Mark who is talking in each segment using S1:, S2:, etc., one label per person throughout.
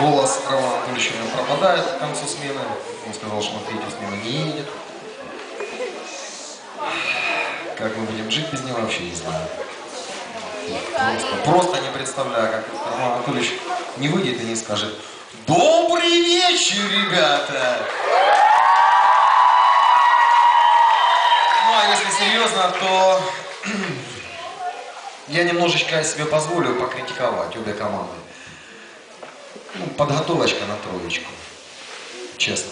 S1: Голос Романа Анатольевича пропадает к концу смены. Он сказал, что на третью смену не едет. Как мы будем жить без него, вообще не знаю. Просто, просто не представляю, как Роман Анатольевич не выйдет и не скажет «Добрый вечер, ребята!» Ну, а если серьезно, то я немножечко себе позволю покритиковать обе команды. Ну, подготовочка на троечку. Честно.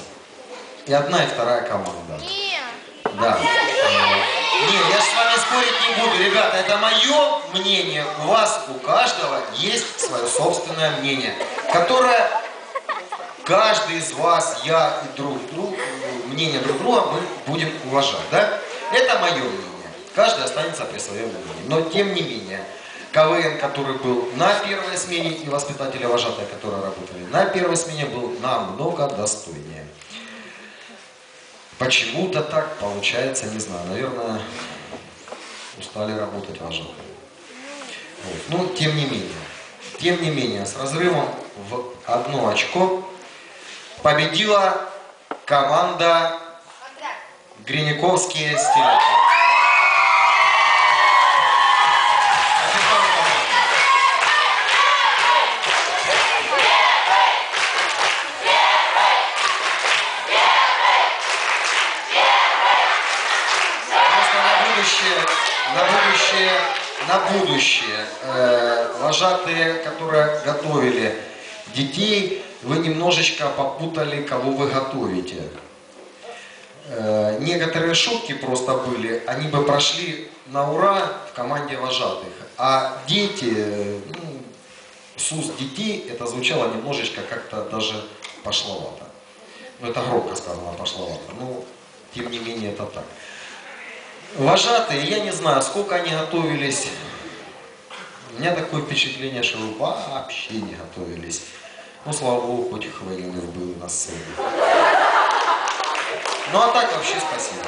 S1: И одна, и вторая команда.
S2: Нет.
S1: Да. Не, я с вами спорить не буду, ребята, это мое мнение. У вас, у каждого есть свое собственное мнение, которое каждый из вас, я и друг друг, мнение друг друга мы будем уважать, да? Это мое мнение. Каждый останется при своем мнении. Но тем не менее, КВН, который был на первой смене, и воспитатели вожатые, которые работали на первой смене, был намного достойнее. Почему-то так получается, не знаю, наверное, устали работать вожатые. Вот. Но тем не менее, тем не менее, с разрывом в одно очко победила команда Гриниковские стереотипы. Будущее, на будущее, на будущее, э, вожатые, которые готовили детей, вы немножечко попутали, кого вы готовите. Э, некоторые шутки просто были, они бы прошли на ура в команде вожатых. А дети, э, ну, СУС детей, это звучало немножечко как-то даже пошловато. Ну, это громко сказано, пошловато. Ну, тем не менее, это так. Вожатые, я не знаю, сколько они готовились. У меня такое впечатление, что вообще не готовились. Ну, слава богу, хоть Хвоиных был на сцене. Ну, а так вообще спасибо.